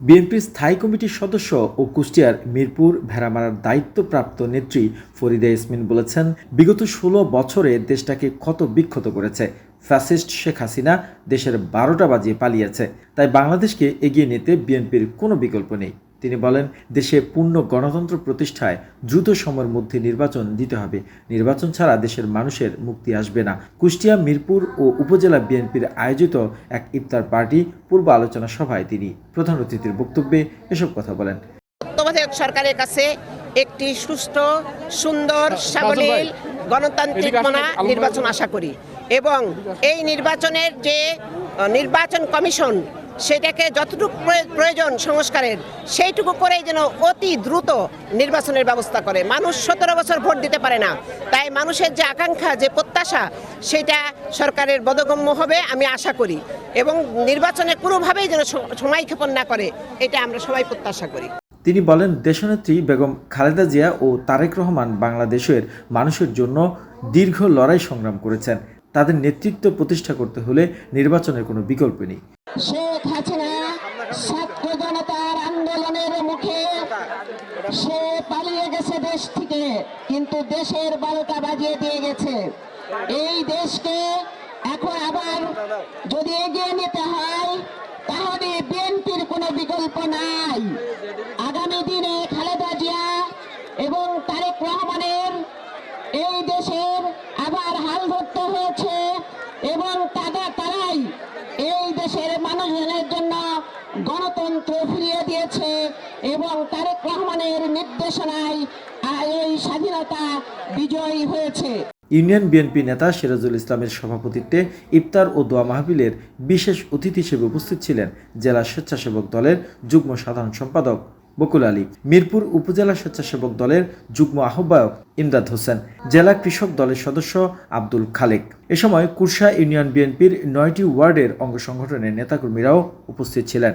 বিএনপির স্থায়ী কমিটির সদস্য ও কুষ্টিয়ার মিরপুর ভেড়ামারার দায়িত্বপ্রাপ্ত নেত্রী ফরিদা ইসমিন বলেছেন, বিগত ষোলো বছরে দেশটাকে ক্ষত বিক্ষত করেছে। ফ্যাসিস্ট শেখ হাসিনা দেশের বারোটা বাজিয়ে পালিয়েছে। তাই বাংলাদেশকে এগিয়ে নিতে বিএনপির কোনো বিকল্প নেই। তিনি বলেন দেশে পূর্ণ গণতন্ত্র প্রতিষ্ঠায় দ্রুত সময়ের মধ্যে নির্বাচন দিতে হবে। নির্বাচন ছাড়া দেশের মানুষের মুক্তি আসবে না। কুষ্টিয়া মিরপুর ও উপজেলা বিএনপির আয়োজিত এক ইফতার পার্টি পূর্ব আলোচনা সভায় তিনি প্রধান অতিথির বক্তব্যে এসব কথা বলেন। সরকারের কাছে একটি সুষ্ঠু সুন্দর সাবলীল গণতান্ত্রিক মনা নির্বাচন আশা করি। এবং এই নির্বাচনের যে আহ, নির্বাচন কমিশন সেটাকে যতটুকু প্রয়- প্রয়োজন সংস্কারের সেইটুকু করেই যেন অতি দ্রুত নির্বাচনের ব্যবস্থা করে। মানুষ সতেরো বছর ভোট দিতে পারে না। তাই মানুষের যে আকাঙ্ক্ষা যে প্রত্যাশা সেটা সরকারের বোধগম্য হবে আমি আশা করি। এবং নির্বাচনে কোনোভাবেই যেন সময় ক্ষেপণ না করে এটা আমরা সবাই প্রত্যাশা করি। তিনি বলেন দেশনেত্রী বেগম খালেদা জিয়া ও তারেক রহমান বাংলাদেশের মানুষের জন্য দীর্ঘ লড়াই সংগ্রাম করেছেন। তাদের নেতৃত্ব প্রতিষ্ঠা করতে হলে নির্বাচনের কোনো বিকল্প নেই। শেখ হাসিনা ছাত্র জনতার আন্দোলনের মুখে সে পালিয়ে গেছে দেশ থেকে, কিন্তু দেশের বারোটা বাজিয়ে দিয়ে গেছে। এই দেশকে এখন আবার যদি এগিয়ে নিতে হয় তাহলে বিএনপির কোনো বিকল্প নাই আগামী দিনে খালেদা জিয়া এবং তারেক রহমানের এই দেশের আবার হাল ধরতে হয়েছে এবং তারা তারাই এই দেশের মানুষজনের জন্য গণতন্ত্র ফিরিয়ে দিয়েছে এবং তারেক রহমানের নির্দেশনায় এই স্বাধীনতা বিজয়ী হয়েছে। ইউনিয়ন বিএনপি নেতা সিরাজুল ইসলামের সভাপতিত্বে ইফতার ও দোয়া মাহফিলের বিশেষ অতিথি হিসেবে উপস্থিত ছিলেন জেলা স্বেচ্ছাসেবক দলের যুগ্ম সাধারণ সম্পাদক বকুল আলী, মিরপুর উপজেলা স্বেচ্ছাসেবক দলের যুগ্ম আহ্বায়ক ইমদাদ হোসেন, জেলা কৃষক দলের সদস্য আব্দুল খালেক। এ সময় কুরসা ইউনিয়ন বিএনপির নয়টি ওয়ার্ডের অঙ্গ সংগঠনের নেতাকর্মীরাও উপস্থিত ছিলেন।